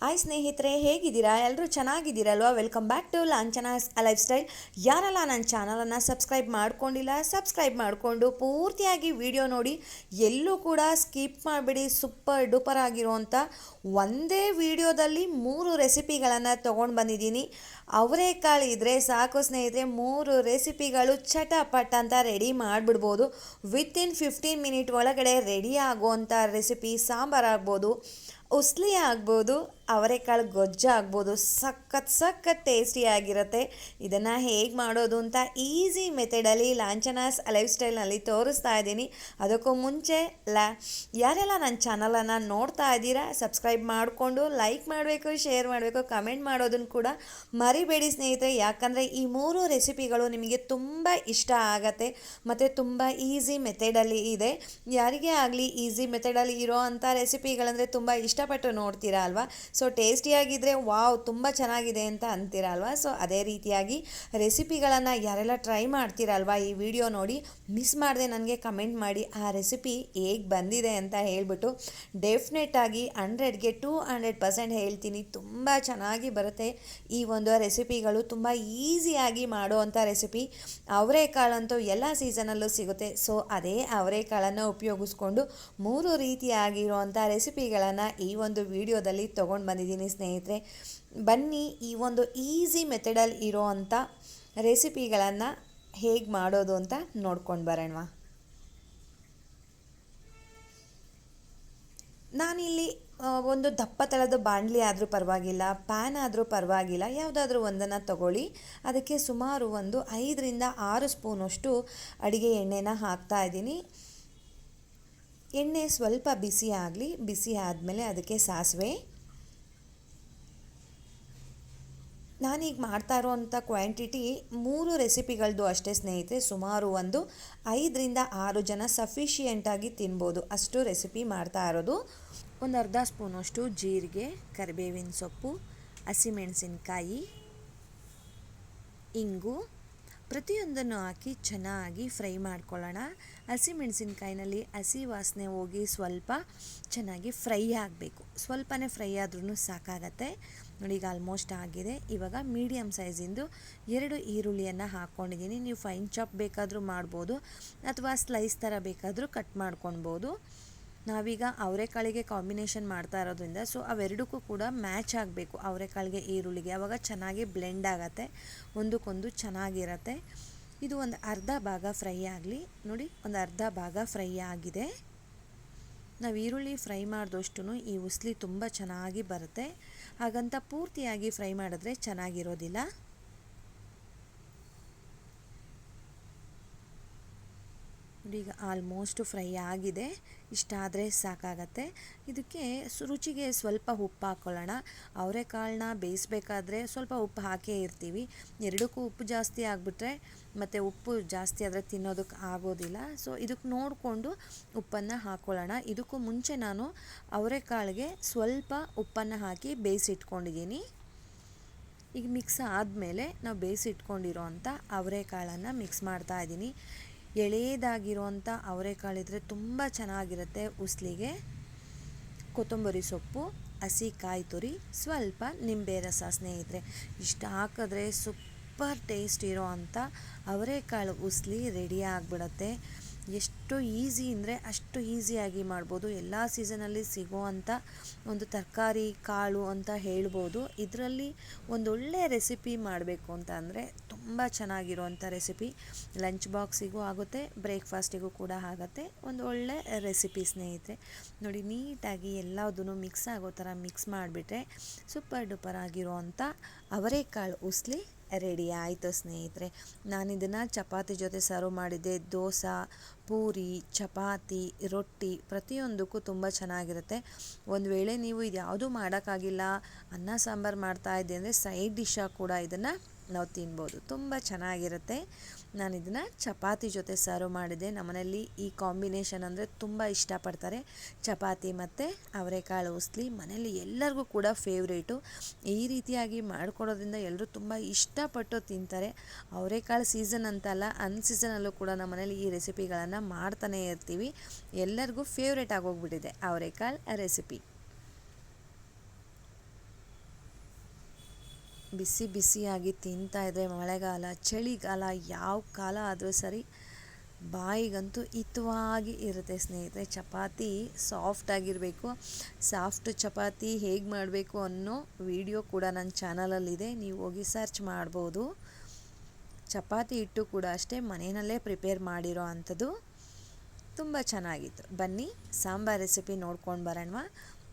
Hi ಸ್ನೇಹಿತರೆ, ಹೇಗಿದ್ದೀರಾ? ಎಲ್ಲರೂ ಚೆನ್ನಾಗಿದ್ದೀರಲ್ವಾ? Welcome back to Lanchana's lifestyle ಯಾರೆಲ್ಲ ನನ್ನ ಚಾನಲನ್ನು ಸಬ್ಸ್ಕ್ರೈಬ್ ಮಾಡ್ಕೊಂಡಿಲ್ಲ ಸಬ್ಸ್ಕ್ರೈಬ್ ಮಾಡಿಕೊಂಡು ಪೂರ್ತಿಯಾಗಿ ವಿಡಿಯೋ ನೋಡಿ, ಎಲ್ಲೂ ಕೂಡ ಸ್ಕಿಪ್ ಮಾಡಿಬಿಡಿ ಸೂಪರ್ ಡೂಪರ್ ಆಗಿರುವಂಥ ಒಂದೇ ವಿಡಿಯೋದಲ್ಲಿ ಮೂರು ರೆಸಿಪಿಗಳನ್ನು ತೊಗೊಂಡು ಬಂದಿದ್ದೀನಿ. ಅವರೇಕಾಳು ಇದ್ದರೆ ಸಾಕು ಸ್ನೇಹಿತರೆ, ಮೂರು ರೆಸಿಪಿಗಳು ಚಟಪಟ್ ಅಂತ ರೆಡಿ ಮಾಡಿಬಿಡ್ಬೋದು. ಇನ್ ಫಿಫ್ಟೀನ್ ಮಿನಿಟ್ ಒಳಗಡೆ ರೆಡಿ ಆಗುವಂಥ ರೆಸಿಪಿ ಸಾಂಬಾರು ಆಗ್ಬೋದು. ಉಸ್ಲಿ ಆಗ್ಬೋದು, ಅವರೆಕಾಳು ಗೊಜ್ಜ ಆಗ್ಬೋದು, ಸಖತ್ ಸಖತ್ ಟೇಸ್ಟಿಯಾಗಿರುತ್ತೆ ಇದನ್ನು ಹೇಗೆ ಮಾಡೋದು ಅಂತ ಈಸಿ ಮೆಥಡಲ್ಲಿ ಲಾಂಛನಾಸ್ ಲೈಫ್ ಸ್ಟೈಲ್ನಲ್ಲಿ ತೋರಿಸ್ತಾ ಇದ್ದೀನಿ. ಅದಕ್ಕೂ ಮುಂಚೆ ಲ, ಯಾರೆಲ್ಲ ನನ್ನ ಚಾನಲನ್ನು ನೋಡ್ತಾ ಇದ್ದೀರಾ ಸಬ್ಸ್ಕ್ರೈಬ್ ಮಾಡಿಕೊಂಡು ಲೈಕ್ ಮಾಡಬೇಕು ಶೇರ್ ಮಾಡಬೇಕು ಕಮೆಂಟ್ ಮಾಡೋದನ್ನು ಕೂಡ ಮರಿಬೇಡಿ ಸ್ನೇಹಿತರೆ. ಯಾಕಂದರೆ ಈ ಮೂರು ರೆಸಿಪಿಗಳು ನಿಮಗೆ ತುಂಬ ಇಷ್ಟ ಆಗತ್ತೆ. ಮತ್ತು ತುಂಬ ಈಸಿ ಮೆಥಡಲ್ಲಿ ಇದೆ. ಯಾರಿಗೇ ಆಗಲಿ ಈಸಿ ಮೆಥಡಲ್ಲಿ ಇರೋ ಅಂಥ ರೆಸಿಪಿಗಳಂದರೆ ತುಂಬ ಇಷ್ಟಪಟ್ಟು ನೋಡ್ತೀರಾ ಅಲ್ವಾ? ಸೊ ಟೇಸ್ಟಿಯಾಗಿದ್ದರೆ ವಾವ್ ತುಂಬ ಚೆನ್ನಾಗಿದೆ ಅಂತ ಅಂತೀರ ಅಲ್ವಾ? ಸೊ ಅದೇ ರೀತಿಯಾಗಿ ರೆಸಿಪಿಗಳನ್ನು ಯಾರೆಲ್ಲ ಟ್ರೈ ಮಾಡ್ತೀರಲ್ವಾ ಈ ವಿಡಿಯೋ ನೋಡಿ ಮಿಸ್ ಮಾಡದೆ ನನಗೆ ಕಮೆಂಟ್ ಮಾಡಿ, ಆ ರೆಸಿಪಿ ಹೇಗೆ ಬಂದಿದೆ ಅಂತ ಹೇಳಿಬಿಟ್ಟು ಡೆಫಿನೆಟಾಗಿ ಹಂಡ್ರೆಡ್ಗೆ ಟೂ ಹಂಡ್ರೆಡ್ ಪರ್ಸೆಂಟ್ ಹೇಳ್ತೀನಿ. ತುಂಬ ಚೆನ್ನಾಗಿ ಬರುತ್ತೆ ಈ ಒಂದು ರೆಸಿಪಿಗಳು ತುಂಬ ಈಸಿಯಾಗಿ ಮಾಡುವಂಥ ರೆಸಿಪಿ ಅವರೇಕಾಳಂತೂ ಎಲ್ಲ ಸೀಸನಲ್ಲೂ ಸಿಗುತ್ತೆ. ಸೊ ಅದೇ ಅವರೇಕಾಳನ್ನು ಉಪಯೋಗಿಸ್ಕೊಂಡು ಮೂರು ರೀತಿಯಾಗಿರುವಂಥ ರೆಸಿಪಿಗಳನ್ನು ಈ ಒಂದು ವಿಡಿಯೋದಲ್ಲಿ ತೊಗೊಂಡು ಬಂದಿದ್ದೀನಿ ಸ್ನೇಹಿತರೆ. ಬನ್ನಿ ಈ ಒಂದು ಈಸಿ ಮೆಥಡಲ್ಲಿ ಇರೋ ಅಂಥ ರೆಸಿಪಿಗಳನ್ನು ಹೇಗೆ ಮಾಡೋದು ಅಂತ ನೋಡ್ಕೊಂಡು ಬರೋಣ ನಾನಿಲ್ಲಿ ಒಂದು ದಪ್ಪ ತಳದ ಬಾಣಲಿ ಆದರೂ ಪರವಾಗಿಲ್ಲ, ಪ್ಯಾನ್ ಆದರೂ ಪರವಾಗಿಲ್ಲ, ಯಾವುದಾದ್ರೂ ಒಂದನ್ನು ತಗೊಳ್ಳಿ. ಅದಕ್ಕೆ ಸುಮಾರು ಒಂದು ಐದರಿಂದ ಆರು ಸ್ಪೂನಷ್ಟು ಅಡುಗೆ ಎಣ್ಣೆನ ಹಾಕ್ತಾ ಇದ್ದೀನಿ. ಎಣ್ಣೆ ಸ್ವಲ್ಪ ಬಿಸಿ ಆಗಲಿ, ಬಿಸಿ ಆದಮೇಲೆ ಅದಕ್ಕೆ ಸಾಸಿವೆ. ನಾನೀಗ ಮಾಡ್ತಾ ಇರೋವಂಥ ಕ್ವಾಂಟಿಟಿ ಮೂರು ರೆಸಿಪಿಗಳದ್ದು ಅಷ್ಟೇ ಸ್ನೇಹಿತರೆ, ಸುಮಾರು ಒಂದು ಐದರಿಂದ ಆರು ಜನ ಸಫಿಷಿಯೆಂಟಾಗಿ ತಿನ್ಬೋದು ಅಷ್ಟು ರೆಸಿಪಿ ಮಾಡ್ತಾ ಇರೋದು. ಒಂದು ಅರ್ಧ ಸ್ಪೂನಷ್ಟು ಜೀರಿಗೆ, ಕರಿಬೇವಿನ ಸೊಪ್ಪು, ಹಸಿಮೆಣಸಿನ್ಕಾಯಿ, ಇಂಗು ಪ್ರತಿಯೊಂದನ್ನು ಹಾಕಿ ಚೆನ್ನಾಗಿ ಫ್ರೈ ಮಾಡ್ಕೊಳ್ಳೋಣ. ಹಸಿಮೆಣಸಿನ್ಕಾಯಿನಲ್ಲಿ ಹಸಿ ವಾಸನೆ ಹೋಗಿ ಸ್ವಲ್ಪ ಚೆನ್ನಾಗಿ ಫ್ರೈ ಆಗಬೇಕು. ಸ್ವಲ್ಪನೇ ಫ್ರೈ ಆದ್ರೂ ಸಾಕಾಗತ್ತೆ. ನೋಡಿ, ಈಗ ಆಲ್ಮೋಸ್ಟ್ ಆಗಿದೆ. ಇವಾಗ ಮೀಡಿಯಮ್ ಸೈಜಿಂದು ಎರಡು ಈರುಳ್ಳಿಯನ್ನು ಹಾಕ್ಕೊಂಡಿದ್ದೀನಿ ನೀವು ಫೈನ್ ಚಾಪ್ ಬೇಕಾದರೂ ಮಾಡ್ಬೋದು, ಅಥವಾ ಸ್ಲೈಸ್ ಥರ ಬೇಕಾದರೂ ಕಟ್ ಮಾಡ್ಕೊಳ್ಬೋದು. ನಾವೀಗ ಅವರೆಕಾಳಿಗೆ ಕಾಂಬಿನೇಷನ್ ಮಾಡ್ತಾ ಇರೋದ್ರಿಂದ ಸೊ ಅವೆರಡಕ್ಕೂ ಕೂಡ ಮ್ಯಾಚ್ ಆಗಬೇಕು. ಅವರೆಕಾಳಿಗೆ ಈರುಳ್ಳಿಗೆ. ಆವಾಗ ಚೆನ್ನಾಗಿ ಬ್ಲೆಂಡ್ ಆಗುತ್ತೆ. ಒಂದಕ್ಕೊಂದು ಚೆನ್ನಾಗಿರತ್ತೆ. ಇದು ಒಂದು ಅರ್ಧ ಭಾಗ ಫ್ರೈ ಆಗಲಿ. ನೋಡಿ, ಒಂದು ಅರ್ಧ ಭಾಗ ಫ್ರೈ ಆಗಿದೆ. ನಾವು ಈರುಳ್ಳಿ ಫ್ರೈ ಮಾಡಿದಷ್ಟು ಈ ಉಸ್ಲಿ ತುಂಬ ಚೆನ್ನಾಗಿ ಬರುತ್ತೆ. ಹಾಗಂತ ಪೂರ್ತಿಯಾಗಿ ಫ್ರೈ ಮಾಡಿದ್ರೆ ಚೆನ್ನಾಗಿರೋದಿಲ್ಲ. ಈಗ ಆಲ್ಮೋಸ್ಟ್ ಫ್ರೈ ಆಗಿದೆ. ಇಷ್ಟಾದರೆ ಸಾಕಾಗತ್ತೆ. ಇದಕ್ಕೆ ರುಚಿಗೆ ಸ್ವಲ್ಪ ಉಪ್ಪು ಹಾಕ್ಕೊಳ್ಳೋಣ ಅವರೆಕಾಳನ್ನ ಬೇಯಿಸ್ಬೇಕಾದ್ರೆ ಸ್ವಲ್ಪ ಉಪ್ಪು ಹಾಕೇ ಇರ್ತೀವಿ. ಎರಡಕ್ಕೂ ಉಪ್ಪು ಜಾಸ್ತಿ ಆಗಿಬಿಟ್ರೆ ಮತ್ತು ಉಪ್ಪು ಜಾಸ್ತಿ ಆದರೆ ತಿನ್ನೋದಕ್ಕೆ ಆಗೋದಿಲ್ಲ. ಸೊ ಇದಕ್ಕೆ ನೋಡಿಕೊಂಡು ಉಪ್ಪನ್ನು ಹಾಕ್ಕೊಳ್ಳೋಣ ಇದಕ್ಕೂ ಮುಂಚೆ ನಾನು ಅವರೆಕಾಳಿಗೆ ಸ್ವಲ್ಪ ಉಪ್ಪನ್ನು ಹಾಕಿ ಬೇಯಿಸಿಟ್ಕೊಂಡಿದ್ದೀನಿ. ಈಗ ಮಿಕ್ಸ್ ಆದಮೇಲೆ ನಾವು ಬೇಯಿಸಿಟ್ಕೊಂಡಿರೋ ಅಂಥ ಅವರೆಕಾಳನ್ನು ಮಿಕ್ಸ್ ಮಾಡ್ತಾ ಇದ್ದೀನಿ. ಎಳೆಯದಾಗಿರುವಂಥ ಇದ್ದರೆ ತುಂಬ ಚೆನ್ನಾಗಿರುತ್ತೆ ಉಸ್ಲಿಗೆ. ಕೊತ್ತಂಬರಿ ಸೊಪ್ಪು, ಹಸಿ ಕಾಯಿ ತುರಿ, ಸ್ವಲ್ಪ ನಿಂಬೆ ರಸ ಸ್ನೇಹಿತರೆ. ಇಷ್ಟು ಹಾಕಿದ್ರೆ ಸೂಪರ್ ಟೇಸ್ಟ್ ಇರೋ ಅಂಥ ಅವರೆಕಾಳು ಉಸ್ಲಿ ರೆಡಿ ಆಗಿಬಿಡತ್ತೆ. ಎಷ್ಟು ಈಸಿ ಅಂದರೆ ಅಷ್ಟು ಈಸಿಯಾಗಿ ಮಾಡ್ಬೋದು. ಎಲ್ಲ ಸೀಸನಲ್ಲಿ ಸಿಗೋವಂಥ ಒಂದು ತರಕಾರಿ, ಕಾಳು ಅಂತ ಹೇಳ್ಬೋದು. ಇದರಲ್ಲಿ ಒಂದು ಒಳ್ಳೆಯ ರೆಸಿಪಿ ಮಾಡಬೇಕು ಅಂತ ಅಂದರೆ ತುಂಬ ಚೆನ್ನಾಗಿರುವಂಥ ರೆಸಿಪಿ ಲಂಚ್ ಬಾಕ್ಸಿಗೂ ಆಗುತ್ತೆ ಬ್ರೇಕ್ಫಾಸ್ಟಿಗೂ ಕೂಡ ಆಗುತ್ತೆ. ಒಂದು ಒಳ್ಳೆ ರೆಸಿಪಿ ಸ್ನೇಹಿತರೆ. ನೋಡಿ, ನೀಟಾಗಿ ಎಲ್ಲದನ್ನು ಮಿಕ್ಸ್ ಆಗೋ ಥರ ಮಿಕ್ಸ್ ಮಾಡಿಬಿಟ್ರೆ ಸೂಪರ್ ಡೂಪರ್ ಆಗಿರೋವಂಥ ಅವರೆಕಾಳು ಉಸ್ಲಿ ರೆಡಿ ಆಯಿತು ಸ್ನೇಹಿತರೆ. ನಾನು ಇದನ್ನು ಚಪಾತಿ ಜೊತೆ ಸರ್ವ್ ಮಾಡಿದ್ದೆ. ದೋಸೆ, ಪೂರಿ, ಚಪಾತಿ, ರೊಟ್ಟಿ ಪ್ರತಿಯೊಂದಕ್ಕೂ ತುಂಬ ಚೆನ್ನಾಗಿರುತ್ತೆ. ಒಂದು ವೇಳೆ ನೀವು ಇದು ಯಾವುದೂ ಮಾಡೋಕ್ಕಾಗಿಲ್ಲ, ಅನ್ನ ಸಾಂಬಾರು ಮಾಡ್ತಾ ಇದ್ದೆ ಅಂದರೆ ಸೈಡ್ ಡಿಶ್ಶಾಗಿ ಕೂಡ ಇದನ್ನು ನಾವು ತಿನ್ಬೋದು. ತುಂಬ ಚೆನ್ನಾಗಿರುತ್ತೆ. ನಾನು ಇದನ್ನು ಚಪಾತಿ ಜೊತೆ ಸರ್ವ್ ಮಾಡಿದೆ ನಮ್ಮನೇಲಿ ಈ ಕಾಂಬಿನೇಷನ್ ಅಂದರೆ ತುಂಬ ಇಷ್ಟಪಡ್ತಾರೆ. ಚಪಾತಿ ಮತ್ತು ಅವರೆಕಾಳು ಉಸ್ಲಿ ಮನೆಯಲ್ಲಿ ಎಲ್ಲರಿಗೂ ಕೂಡ ಫೇವ್ರೇಟು ಈ ರೀತಿಯಾಗಿ ಮಾಡಿಕೊಡೋದ್ರಿಂದ ಎಲ್ಲರೂ ತುಂಬ ಇಷ್ಟಪಟ್ಟು ತಿಂತಾರೆ. ಅವರೆಕಾಳು ಸೀಸನ್ ಅಂತಲ್ಲ, ಅನ್ ಸೀಸನಲ್ಲೂ ಕೂಡ ನಮ್ಮ ಮನೇಲಿ ಈ ರೆಸಿಪಿಗಳನ್ನು ಮಾಡ್ತಾನೆ ಇರ್ತೀವಿ. ಎಲ್ಲರಿಗೂ ಫೇವ್ರೇಟ್ ಆಗೋಗ್ಬಿಟ್ಟಿದೆ ಅವರೆಕಾಳು ರೆಸಿಪಿ ಬಿಸಿ ಬಿಸಿಯಾಗಿ ತಿಂತಾ ಇದ್ರೆ ಮಳೆಗಾಲ, ಚಳಿಗಾಲ ಯಾವ ಕಾಲ ಆದರೂ ಸರಿ ಬಾಯಿಗಂತೂ ಹಿತವಾಗಿ ಇರುತ್ತೆ ಸ್ನೇಹಿತರೆ. ಚಪಾತಿ ಸಾಫ್ಟಾಗಿರಬೇಕು ಸಾಫ್ಟ್ ಚಪಾತಿ ಹೇಗೆ ಮಾಡಬೇಕು ಅನ್ನೋ ವಿಡಿಯೋ ಕೂಡ ನನ್ನ ಚಾನಲಲ್ಲಿದೆ ನೀವು ಹೋಗಿ ಸರ್ಚ್ ಮಾಡ್ಬೋದು. ಚಪಾತಿ ಹಿಟ್ಟು ಕೂಡ ಅಷ್ಟೇ, ಮನೆಯಲ್ಲೇ ಪ್ರಿಪೇರ್ ಮಾಡಿರೋ ಅಂಥದ್ದು. ತುಂಬ ಚೆನ್ನಾಗಿತ್ತು. ಬನ್ನಿ, ಸಾಂಬಾರ್ ರೆಸಿಪಿ ನೋಡ್ಕೊಂಡು ಬರೋಣ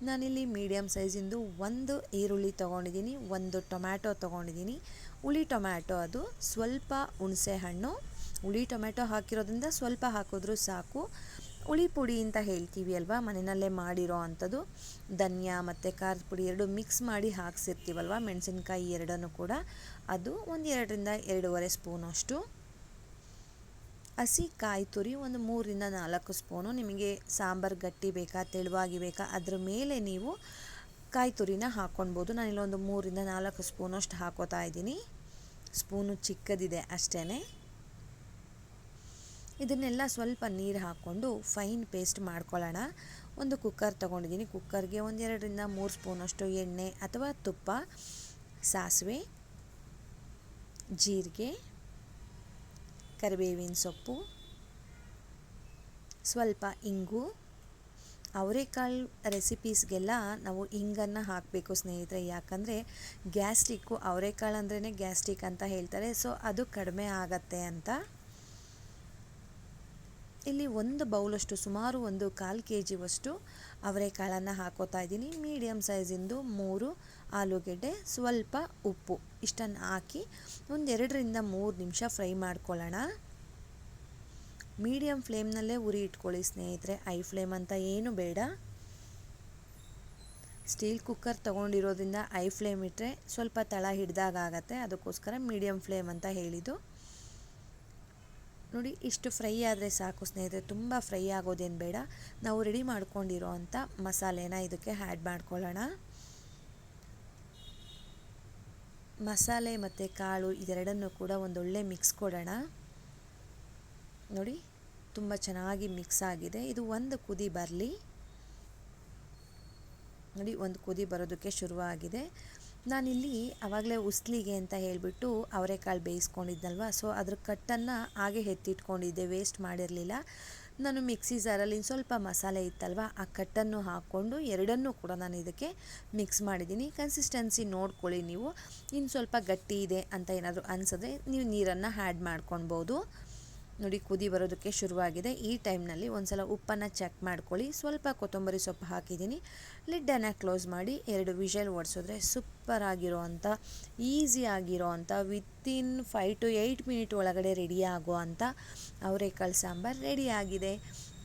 ನಾನಿಲ್ಲಿ ಮೀಡಿಯಮ್ ಸೈಜಿಂದು ಒಂದು ಈರುಳ್ಳಿ ತೊಗೊಂಡಿದ್ದೀನಿ, ಒಂದು ಟೊಮ್ಯಾಟೊ ತೊಗೊಂಡಿದ್ದೀನಿ. ಹುಳಿ ಟೊಮ್ಯಾಟೊ ಅದು ಸ್ವಲ್ಪ ಹುಣಸೆ ಹಣ್ಣು. ಹುಳಿ ಟೊಮ್ಯಾಟೊ ಹಾಕಿರೋದ್ರಿಂದ ಸ್ವಲ್ಪ ಹಾಕಿದ್ರೂ ಸಾಕು. ಹುಳಿ ಪುಡಿ ಅಂತ ಹೇಳ್ತೀವಿ ಅಲ್ವಾ, ಮನೆಯಲ್ಲೇ ಮಾಡಿರೋ ಅಂಥದ್ದು. ಧನಿಯಾ ಮತ್ತು ಖಾರದ ಪುಡಿ ಎರಡು ಮಿಕ್ಸ್ ಮಾಡಿ ಹಾಕ್ಸಿರ್ತೀವಲ್ವ, ಮೆಣಸಿನ್ಕಾಯಿ ಎರಡನ್ನು ಕೂಡ. ಅದು ಒಂದು ಎರಡರಿಂದ ಎರಡೂವರೆ ಸ್ಪೂನಷ್ಟು. ಹಸಿ ಕಾಯಿ ತುರಿ ಒಂದು ಮೂರರಿಂದ ನಾಲ್ಕು ಸ್ಪೂನು ನಿಮಗೆ ಸಾಂಬಾರು ಗಟ್ಟಿ ಬೇಕಾ, ತೆಳುವಾಗಿ ಬೇಕಾ, ಅದ್ರ ಮೇಲೆ ನೀವು ಕಾಯಿ ತುರಿನ ಹಾಕ್ಕೊಳ್ಬೋದು ನಾನಿಲ್ಲೊಂದು ಮೂರಿಂದ ನಾಲ್ಕು ಸ್ಪೂನಷ್ಟು ಹಾಕೋತಾ ಇದ್ದೀನಿ. ಸ್ಪೂನು ಚಿಕ್ಕದಿದೆ ಅಷ್ಟೇ ಇದನ್ನೆಲ್ಲ ಸ್ವಲ್ಪ ನೀರು ಹಾಕ್ಕೊಂಡು ಫೈನ್ ಪೇಸ್ಟ್ ಮಾಡ್ಕೊಳ್ಳೋಣ. ಒಂದು ಕುಕ್ಕರ್ ತೊಗೊಂಡಿದ್ದೀನಿ. ಕುಕ್ಕರ್ಗೆ ಒಂದೆರಡರಿಂದ ಮೂರು ಸ್ಪೂನಷ್ಟು ಎಣ್ಣೆ ಅಥವಾ ತುಪ್ಪ, ಸಾಸಿವೆ, ಜೀರಿಗೆ ಕರಿಬೇವಿನ ಸೊಪ್ಪು, ಸ್ವಲ್ಪ ಇಂಗು, ಅವರೆಕಾಳು ರೆಸಿಪೀಸ್ಗೆಲ್ಲ ನಾವು ಇಂಗನ್ನು ಹಾಕಬೇಕು ಸ್ನೇಹಿತರೆ. ಯಾಕಂದರೆ ಗ್ಯಾಸ್ಟ್ರಿಕ್ಕು ಅವರೆಕಾಳು ಅಂದ್ರೇ ಗ್ಯಾಸ್ಟ್ರಿಕ್ ಅಂತ ಹೇಳ್ತಾರೆ. ಸೊ ಅದು ಕಡಿಮೆ ಆಗತ್ತೆ ಅಂತ. ಇಲ್ಲಿ ಒಂದು ಬೌಲಷ್ಟು, ಸುಮಾರು ಒಂದು ಕಾಲು ಕೆ ಜಿವಷ್ಟು ಅವರೆಕಾಳನ್ನು ಹಾಕೋತಾ ಇದ್ದೀನಿ. ಮೀಡಿಯಮ್ ಸೈಜಿಂದು ಮೂರು ಆಲೂಗೆಡ್ಡೆ, ಸ್ವಲ್ಪ ಉಪ್ಪು ಇಷ್ಟನ್ನು ಹಾಕಿ ಒಂದೆರಡರಿಂದ ಮೂರು ನಿಮಿಷ ಫ್ರೈ ಮಾಡ್ಕೊಳ್ಳೋಣ. ಮೀಡಿಯಮ್ ಫ್ಲೇಮ್ನಲ್ಲೇ ಉರಿ ಇಟ್ಕೊಳ್ಳಿ ಸ್ನೇಹಿತರೆ ಐ ಫ್ಲೇಮ್ ಅಂತ ಏನು ಬೇಡ. ಸ್ಟೀಲ್ ಕುಕ್ಕರ್ ತೊಗೊಂಡಿರೋದ್ರಿಂದ ಐ ಫ್ಲೇಮ್ ಇಟ್ಟರೆ ಸ್ವಲ್ಪ ತಳ ಹಿಡಿದಾಗ ಆಗತ್ತೆ, ಅದಕ್ಕೋಸ್ಕರ ಮೀಡಿಯಮ್ ಫ್ಲೇಮ್ ಅಂತ ಹೇಳಿದ್ದು. ನೋಡಿ, ಇಷ್ಟು ಫ್ರೈ ಆದರೆ ಸಾಕು ಸ್ನೇಹಿತರೆ, ತುಂಬ ಫ್ರೈ ಆಗೋದೇನು ಬೇಡ. ನಾವು ರೆಡಿ ಮಾಡ್ಕೊಂಡಿರೋ ಅಂಥ ಮಸಾಲೆನ ಇದಕ್ಕೆ ಆ್ಯಡ್ ಮಾಡ್ಕೊಳ್ಳೋಣ. ಮಸಾಲೆ ಮತ್ತು ಕಾಳು ಇದೆರಡನ್ನು ಕೂಡ ಒಂದೊಳ್ಳೆ ಮಿಕ್ಸ್ ಕೊಡೋಣ. ನೋಡಿ, ತುಂಬ ಚೆನ್ನಾಗಿ ಮಿಕ್ಸ್ ಆಗಿದೆ. ಇದು ಒಂದು ಕುದಿ ಬರಲಿ. ನೋಡಿ, ಒಂದು ಕುದಿ ಬರೋದಕ್ಕೆ ಶುರುವಾಗಿದೆ. ನಾನಿಲ್ಲಿ ಆವಾಗಲೇ ಉಸ್ಲಿಗೆ ಅಂತ ಹೇಳಿಬಿಟ್ಟು ಅವರೆಕಾಳು ಬೇಯಿಸ್ಕೊಂಡಿದ್ನಲ್ವ ಸೊ ಅದ್ರ ಕಟ್ಟನ್ನು ಹಾಗೆ ಎತ್ತಿಟ್ಕೊಂಡಿದ್ದೆ ವೇಸ್ಟ್ ಮಾಡಿರಲಿಲ್ಲ. ನಾನು ಮಿಕ್ಸಿ ಜಾರಲ್ಲಿ ಸ್ವಲ್ಪ ಮಸಾಲೆ ಇತ್ತಲ್ವ, ಆ ಕಟ್ಟನ್ನು ಹಾಕ್ಕೊಂಡು ಎರಡನ್ನೂ ಕೂಡ ನಾನು ಇದಕ್ಕೆ ಮಿಕ್ಸ್ ಮಾಡಿದ್ದೀನಿ. ಕನ್ಸಿಸ್ಟೆನ್ಸಿ ನೋಡ್ಕೊಳ್ಳಿ ನೀವು. ಇನ್ನು ಸ್ವಲ್ಪ ಗಟ್ಟಿ ಇದೆ ಅಂತ ಏನಾದರೂ ಅನಿಸಿದ್ರೆ ನೀವು ನೀರನ್ನು ಆ್ಯಡ್ ಮಾಡ್ಕೊಳ್ಬೋದು. ನೋಡಿ, ಕುದಿ ಬರೋದಕ್ಕೆ ಶುರುವಾಗಿದೆ. ಈ ಟೈಮ್ನಲ್ಲಿ ಒಂದು ಸಲ ಉಪ್ಪನ್ನು ಚೆಕ್ ಮಾಡ್ಕೊಳ್ಳಿ. ಸ್ವಲ್ಪ ಕೊತ್ತಂಬರಿ ಸೊಪ್ಪು ಹಾಕಿದ್ದೀನಿ. ಲಿಡ್ಡನ್ನು ಕ್ಲೋಸ್ ಮಾಡಿ ಎರಡು ವಿಷಲ್ ಓಡಿಸಿದ್ರೆ ಸೂಪರ್ ಆಗಿರೋ ಈಸಿ ಆಗಿರೋ ಅಂಥ within five to eight minute ಒಳಗಡೆ ರೆಡಿ ಆಗೋ ಅಂಥ ಅವರೆಕಾಳು ಸಾಂಬಾರು ರೆಡಿ ಆಗಿದೆ.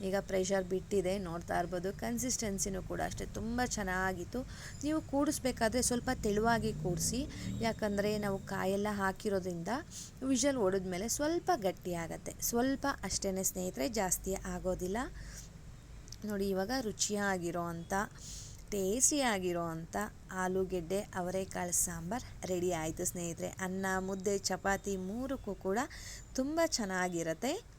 ಈಗ ಪ್ರೆಷರ್ ಬಿಟ್ಟಿದೆ, ನೋಡ್ತಾ ಇರ್ಬೋದು. ಕನ್ಸಿಸ್ಟೆನ್ಸಿನೂ ಕೂಡ ಅಷ್ಟೇ, ತುಂಬ ಚೆನ್ನಾಗಿತ್ತು. ನೀವು ಕೂಡಿಸ್ಬೇಕಾದ್ರೆ ಸ್ವಲ್ಪ ತೆಳುವಾಗಿ ಕೂಡಿಸಿ, ಯಾಕಂದರೆ ನಾವು ಕಾಯೆಲ್ಲ ಹಾಕಿರೋದ್ರಿಂದ ವಿಷಲ್ ಹೊಡೆದ್ಮೇಲೆ ಸ್ವಲ್ಪ ಗಟ್ಟಿ ಆಗುತ್ತೆ. ಸ್ವಲ್ಪ ಅಷ್ಟೇ ಸ್ನೇಹಿತರೆ, ಜಾಸ್ತಿ ಆಗೋದಿಲ್ಲ. ನೋಡಿ, ಇವಾಗ ರುಚಿಯಾಗಿರೋ ಅಂಥ ಟೇಸ್ಟಿಯಾಗಿರೋ ಅಂಥ ಆಲೂಗೆಡ್ಡೆ, ಅವರೆಕಾಳು ಸಾಂಬಾರು ರೆಡಿ ಆಯಿತು ಸ್ನೇಹಿತರೆ. ಅನ್ನ, ಮುದ್ದೆ, ಚಪಾತಿ ಮೂರಕ್ಕೂ ಕೂಡ ತುಂಬ ಚೆನ್ನಾಗಿರುತ್ತೆ.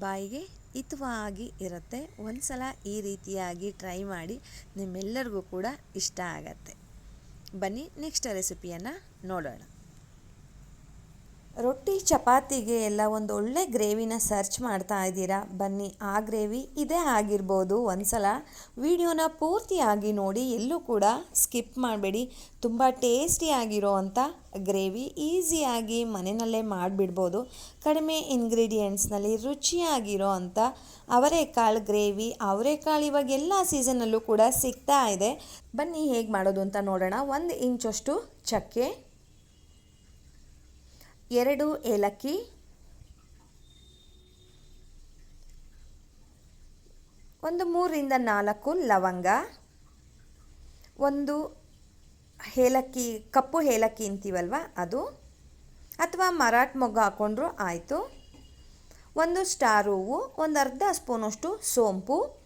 ಬಾಯಿಗೆ ಹಿತವಾಗಿ ಇರುತ್ತೆ. ಒಂದು ಸಲ ಈ ರೀತಿಯಾಗಿ ಟ್ರೈ ಮಾಡಿ ನಿಮ್ಮೆಲ್ಲರಿಗೂ ಕೂಡ ಇಷ್ಟ ಆಗತ್ತೆ. ಬನ್ನಿ ನೆಕ್ಸ್ಟ್ ರೆಸಿಪಿಯನ್ನು ನೋಡೋಣ. ರೊಟ್ಟಿ ಚಪಾತಿಗೆ ಎಲ್ಲ ಒಂದು ಒಳ್ಳೆ ಗ್ರೇವಿನ ಸರ್ಚ್ ಮಾಡ್ತಾ ಇದ್ದೀರಾ? ಬನ್ನಿ, ಆ ಗ್ರೇವಿ ಇದೇ ಆಗಿರ್ಬೋದು. ಒಂದ್ಸಲ ವಿಡಿಯೋನ ಪೂರ್ತಿಯಾಗಿ ನೋಡಿ, ಎಲ್ಲೂ ಕೂಡ ಸ್ಕಿಪ್ ಮಾಡಬೇಡಿ. ತುಂಬ ಟೇಸ್ಟಿಯಾಗಿರೋ ಅಂಥ ಗ್ರೇವಿ ಈಸಿಯಾಗಿ ಮನೆಯಲ್ಲೇ ಮಾಡಿಬಿಡ್ಬೋದು. ಕಡಿಮೆ ಇಂಗ್ರೀಡಿಯೆಂಟ್ಸ್ನಲ್ಲಿ ರುಚಿಯಾಗಿರೋ ಅಂಥ ಅವರೆಕಾಳು ಗ್ರೇವಿ, ಅವರೆಕಾಳು ಇವಾಗ ಎಲ್ಲ ಸೀಸನಲ್ಲೂ ಕೂಡ ಸಿಗ್ತಾ ಇದೆ. ಬನ್ನಿ, ಹೇಗೆ ಮಾಡೋದು ಅಂತ ನೋಡೋಣ. ಒಂದು ಇಂಚಷ್ಟು ಚಕ್ಕೆ ಎರಡು ಏಲಕ್ಕಿ, ಒಂದು ಮೂರರಿಂದ ನಾಲ್ಕು ಲವಂಗ, ಒಂದು ಏಲಕ್ಕಿ, ಕಪ್ಪು ಏಲಕ್ಕಿ ಅಂತೀವಲ್ವ ಅದು? ಅಥವಾ ಮರಾಠ ಮೊಗ್ಗು ಹಾಕ್ಕೊಂಡ್ರೂ ಆಯಿತು. ಒಂದು ಸ್ಟಾರ್ ಹೂವು ಒಂದು ಅರ್ಧ ಸ್ಪೂನಷ್ಟು ಸೋಂಪು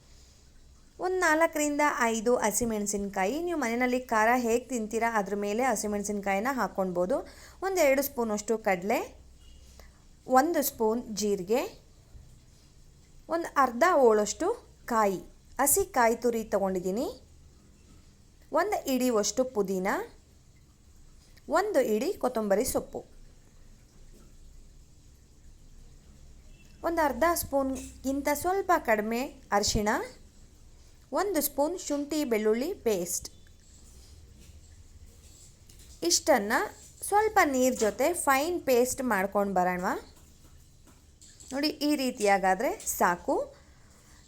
ಒಂದು ನಾಲ್ಕರಿಂದ ಐದು ಹಸಿಮೆಣಸಿನ್ಕಾಯಿ. ನೀವು ಮನೆಯಲ್ಲಿ ಖಾರ ಹೇಗೆ ತಿಂತೀರಾ ಅದ್ರ ಮೇಲೆ ಹಸಿಮೆಣಸಿನ್ಕಾಯಿನ ಹಾಕ್ಕೊಳ್ಬೋದು ಒಂದೆರಡು ಸ್ಪೂನಷ್ಟು ಕಡಲೆ, ಒಂದು ಸ್ಪೂನ್ ಜೀರಿಗೆ, ಒಂದು ಅರ್ಧ ಹೋಳಷ್ಟು ಕಾಯಿ. ಹಸಿ ಕಾಯಿ ತುರಿ ತೊಗೊಂಡಿದ್ದೀನಿ. ಒಂದು ಇಡಿವಷ್ಟು ಪುದೀನ, ಒಂದು ಇಡಿ ಕೊತ್ತಂಬರಿ ಸೊಪ್ಪು. ಒಂದು ಅರ್ಧ ಸ್ಪೂನ್ಗಿಂತ ಸ್ವಲ್ಪ ಕಡಿಮೆ ಅರಿಶಿಣ. ಒಂದು ಸ್ಪೂನ್ ಶುಂಠಿ ಬೆಳ್ಳುಳ್ಳಿ ಪೇಸ್ಟ್ ಇಷ್ಟನ್ನು ಸ್ವಲ್ಪ ನೀರು ಜೊತೆ ಫೈನ್ ಪೇಸ್ಟ್ ಮಾಡ್ಕೊಂಡು ಬರೋಣ ನೋಡಿ, ಈ ರೀತಿಯಾಗಾದರೆ ಸಾಕು.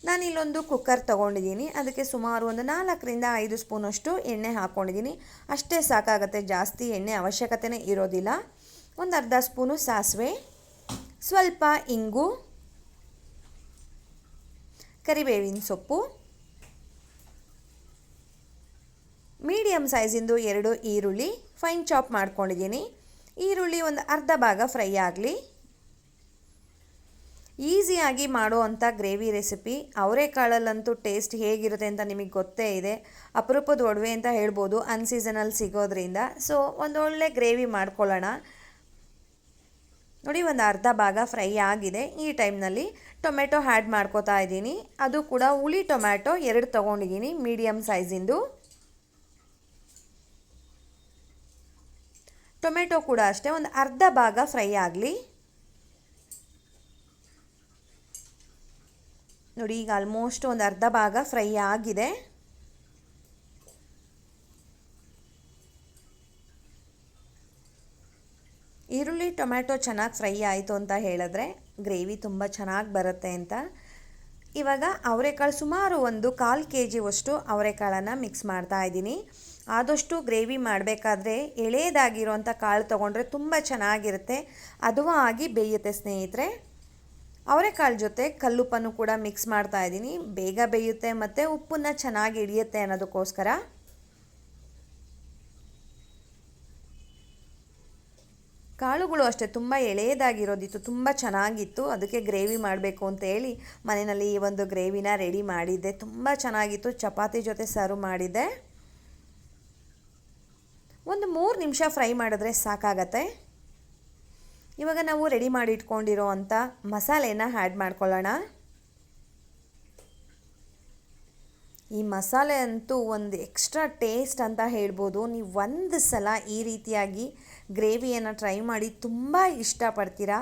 ನಾನಿಲ್ಲೊಂದು ಕುಕ್ಕರ್ ತೊಗೊಂಡಿದ್ದೀನಿ. ಅದಕ್ಕೆ ಸುಮಾರು ಒಂದು ನಾಲ್ಕರಿಂದ ಐದು ಸ್ಪೂನಷ್ಟು ಎಣ್ಣೆ ಹಾಕ್ಕೊಂಡಿದ್ದೀನಿ ಅಷ್ಟೇ ಸಾಕಾಗುತ್ತೆ. ಜಾಸ್ತಿ ಎಣ್ಣೆ ಅವಶ್ಯಕತೆನೇ ಇರೋದಿಲ್ಲ. ಒಂದು ಅರ್ಧ ಸ್ಪೂನು ಸಾಸಿವೆ, ಸ್ವಲ್ಪ ಇಂಗು, ಕರಿಬೇವಿನ ಸೊಪ್ಪು ಮೀಡಿಯಮ್ ಸೈಜಿಂದು ಎರಡು ಈರುಳ್ಳಿ ಫೈನ್ ಚಾಪ್ ಮಾಡ್ಕೊಂಡಿದ್ದೀನಿ. ಈರುಳ್ಳಿ ಒಂದು ಅರ್ಧ ಭಾಗ ಫ್ರೈ ಆಗಲಿ. ಈಸಿಯಾಗಿ ಅಂಥ ಗ್ರೇವಿ ರೆಸಿಪಿ. ಅವರೆಕಾಳಲ್ಲಂತೂ ಟೇಸ್ಟ್ ಹೇಗಿರುತ್ತೆ ಅಂತ ನಿಮಗೆ ಗೊತ್ತೇ ಇದೆ. ಅಪರೂಪದ ಒಡವೆ ಅಂತ ಹೇಳ್ಬೋದು, ಅನ್ಸೀಸನಲ್ ಸಿಗೋದ್ರಿಂದ. ಸೊ ಒಂದೊಳ್ಳೆ ಗ್ರೇವಿ ಮಾಡ್ಕೊಳ್ಳೋಣ. ನೋಡಿ, ಒಂದು ಅರ್ಧ ಭಾಗ ಫ್ರೈ ಆಗಿದೆ. ಈ ಟೈಮ್ನಲ್ಲಿ ಟೊಮೆಟೊ ಹ್ಯಾಡ್ ಮಾಡ್ಕೋತಾ ಇದ್ದೀನಿ. ಅದು ಕೂಡ ಹುಳಿ ಟೊಮ್ಯಾಟೊ ಎರಡು ತೊಗೊಂಡಿದ್ದೀನಿ ಮೀಡಿಯಮ್ ಸೈಜಿಂದು. ಟೊಮೆಟೊ ಕೂಡ ಅಷ್ಟೇ, ಒಂದು ಅರ್ಧ ಭಾಗ ಫ್ರೈ ಆಗಲಿ. ನೋಡಿ, ಈಗ ಆಲ್ಮೋಸ್ಟ್ ಒಂದು ಅರ್ಧ ಭಾಗ ಫ್ರೈ ಆಗಿದೆ. ಈರುಳ್ಳಿ ಟೊಮ್ಯಾಟೊ ಚೆನ್ನಾಗಿ ಫ್ರೈ ಆಯಿತು ಅಂತ ಹೇಳಿದ್ರೆ ಗ್ರೇವಿ ತುಂಬ ಚೆನ್ನಾಗಿ ಬರುತ್ತೆ ಅಂತ. ಇವಾಗ ಅವರೆಕಾಳು ಸುಮಾರು ಒಂದು ಕಾಲು ಕೆ ಜಿವಷ್ಟು ಅವರೆಕಾಳನ್ನು ಮಿಕ್ಸ್ ಮಾಡ್ತಾ ಇದ್ದೀನಿ. ಆದಷ್ಟು ಗ್ರೇವಿ ಮಾಡಬೇಕಾದ್ರೆ ಎಳೆಯದಾಗಿರೋಂಥ ಕಾಳು ತೊಗೊಂಡ್ರೆ ತುಂಬ ಚೆನ್ನಾಗಿರುತ್ತೆ. ಅದು ಆಗಿ ಬೇಯುತ್ತೆ ಸ್ನೇಹಿತರೆ. ಅವರೆಕಾಳು ಜೊತೆ ಕಲ್ಲುಪ್ಪನ್ನು ಕೂಡ ಮಿಕ್ಸ್ ಮಾಡ್ತಾ ಇದ್ದೀನಿ. ಬೇಗ ಬೇಯುತ್ತೆ ಮತ್ತು ಉಪ್ಪನ್ನು ಚೆನ್ನಾಗಿ ಹಿಡಿಯುತ್ತೆ ಅನ್ನೋದಕ್ಕೋಸ್ಕರ. ಕಾಳುಗಳು ಅಷ್ಟೇ ತುಂಬ ಎಳೆಯದಾಗಿರೋದಿತ್ತು, ತುಂಬ ಚೆನ್ನಾಗಿತ್ತು. ಅದಕ್ಕೆ ಗ್ರೇವಿ ಮಾಡಬೇಕು ಅಂತ ಹೇಳಿ ಮನೆಯಲ್ಲಿ ಈ ಒಂದು ಗ್ರೇವಿನ ರೆಡಿ ಮಾಡಿದ್ದೆ. ತುಂಬ ಚೆನ್ನಾಗಿತ್ತು. ಚಪಾತಿ ಜೊತೆ ಸರ್ವ್ ಮಾಡಿದ್ದೆ. ಒಂದು ಮೂರು ನಿಮಿಷ ಫ್ರೈ ಮಾಡಿದ್ರೆ ಸಾಕಾಗತ್ತೆ. ಇವಾಗ ನಾವು ರೆಡಿ ಮಾಡಿ ಇಟ್ಕೊಂಡಿರೋ ಅಂಥ ಮಸಾಲೆನ ಆ್ಯಡ್ ಮಾಡ್ಕೊಳ್ಳೋಣ. ಈ ಮಸಾಲೆ ಅಂತೂ ಒಂದು ಎಕ್ಸ್ಟ್ರಾ ಟೇಸ್ಟ್ ಅಂತ ಹೇಳ್ಬೋದು. ನೀವು ಒಂದು ಸಲ ಈ ರೀತಿಯಾಗಿ ಗ್ರೇವಿಯನ್ನು ಟ್ರೈ ಮಾಡಿ ತುಂಬ ಇಷ್ಟಪಡ್ತೀರಾ.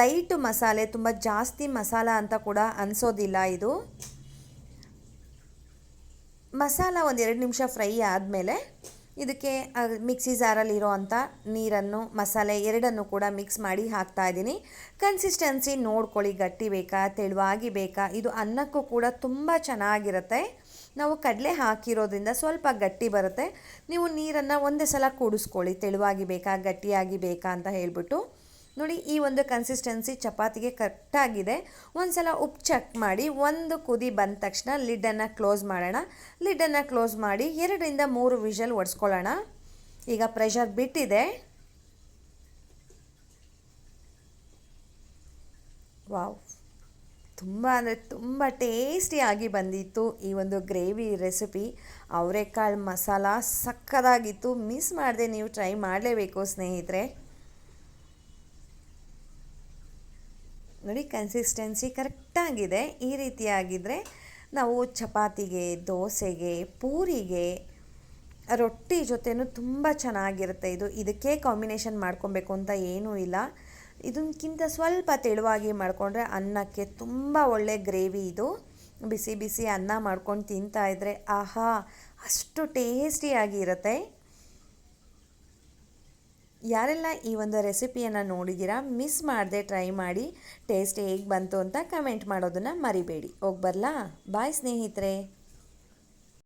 ಲೈಟ್ ಮಸಾಲೆ, ತುಂಬ ಜಾಸ್ತಿ ಮಸಾಲ ಅಂತ ಕೂಡ ಅನಿಸೋದಿಲ್ಲ ಇದು. ಮಸಾಲ ಒಂದು ಎರಡು ನಿಮಿಷ ಫ್ರೈ ಆದಮೇಲೆ ಇದಕ್ಕೆ ಮಿಕ್ಸಿ ಜಾರಲ್ಲಿರೋ ಅಂಥ ನೀರನ್ನು, ಮಸಾಲೆ ಎರಡನ್ನು ಕೂಡ ಮಿಕ್ಸ್ ಮಾಡಿ ಹಾಕ್ತಾ ಇದ್ದೀನಿ. ಕನ್ಸಿಸ್ಟೆನ್ಸಿ ನೋಡ್ಕೊಳ್ಳಿ, ಗಟ್ಟಿ ಬೇಕಾ, ತೆಳುವಾಗಿ ಬೇಕಾ, ಇದು ಅನ್ನಕ್ಕೂ ಕೂಡ ತುಂಬ ಚೆನ್ನಾಗಿರುತ್ತೆ. ನಾವು ಕಡಲೆ ಹಾಕಿರೋದ್ರಿಂದ ಸ್ವಲ್ಪ ಗಟ್ಟಿ ಬರುತ್ತೆ. ನೀವು ನೀರನ್ನು ಒಂದೇ ಸಲ ಕೂಡಿಸ್ಕೊಳ್ಳಿ, ತೆಳುವಾಗಿ ಬೇಕಾ, ಗಟ್ಟಿಯಾಗಿ ಬೇಕಾ ಅಂತ ಹೇಳಿಬಿಟ್ಟು. ನೋಡಿ, ಈ ಒಂದು ಕನ್ಸಿಸ್ಟೆನ್ಸಿ ಚಪಾತಿಗೆ ಕರೆಕ್ಟಾಗಿದೆ ಒಂದು ಸಲ ಉಪ್ಪು ಚೆಕ್ ಮಾಡಿ, ಒಂದು ಕುದಿ ಬಂದ ತಕ್ಷಣ ಲಿಡ್ಡನ್ನು ಕ್ಲೋಸ್ ಮಾಡೋಣ. ಲಿಡ್ಡನ್ನು ಕ್ಲೋಸ್ ಮಾಡಿ, ಎರಡರಿಂದ ಮೂರು ವಿಷಲ್ ಒಡ್ಸ್ಕೊಳ್ಳೋಣ. ಈಗ ಪ್ರೆಷರ್ ಬಿಟ್ಟಿದೆ. ವಾವ್. ತುಂಬ ಅಂದರೆ ತುಂಬ ಟೇಸ್ಟಿಯಾಗಿ ಬಂದಿತ್ತು ಈ ಒಂದು ಗ್ರೇವಿ ರೆಸಿಪಿ ಅವರೆಕಾಳು ಮಸಾಲ ಸಕ್ಕದಾಗಿತ್ತು. ಮಿಸ್ ಮಾಡದೆ ನೀವು ಟ್ರೈ ಮಾಡಲೇಬೇಕು ಸ್ನೇಹಿತರೆ. ನೋಡಿ ಕನ್ಸಿಸ್ಟೆನ್ಸಿ ಕರೆಕ್ಟಾಗಿದೆ. ಈ ರೀತಿಯಾಗಿದ್ದರೆ ನಾವು ಚಪಾತಿಗೆ, ದೋಸೆಗೆ, ಪೂರಿಗೆ ರೊಟ್ಟಿ ಜೊತೆನೂ ತುಂಬ ಚೆನ್ನಾಗಿರುತ್ತೆ ಇದು. ಇದಕ್ಕೆ ಕಾಂಬಿನೇಷನ್ ಮಾಡ್ಕೊಬೇಕು ಅಂತ ಏನೂ ಇಲ್ಲ. ಇದಕ್ಕಿಂತ ಸ್ವಲ್ಪ ತೆಳುವಾಗಿ ಮಾಡಿಕೊಂಡ್ರೆ ಅನ್ನಕ್ಕೆ ತುಂಬ ಒಳ್ಳೆ ಗ್ರೇವಿ ಇದು. ಬಿಸಿ ಬಿಸಿ ಅನ್ನ ಮಾಡ್ಕೊಂಡು ತಿಂತಾಯಿದ್ರೆ ಆಹಾ, ಅಷ್ಟು ಟೇಸ್ಟಿಯಾಗಿ ಇರುತ್ತೆ ಯಾರೆಲ್ಲ ಈ ಒಂದು ರೆಸಿಪಿಯನ್ನು ನೋಡಿದ್ದೀರಾ ಮಿಸ್ ಮಾಡದೆ ಟ್ರೈ ಮಾಡಿ ಟೇಸ್ಟ್ ಹೇಗೆ ಬಂತು ಅಂತ ಕಮೆಂಟ್ ಮಾಡೋದನ್ನು ಮರಿಬೇಡಿ. ಹೋಗಿ ಬರಲಾ? ಬಾಯ್ ಸ್ನೇಹಿತರೆ.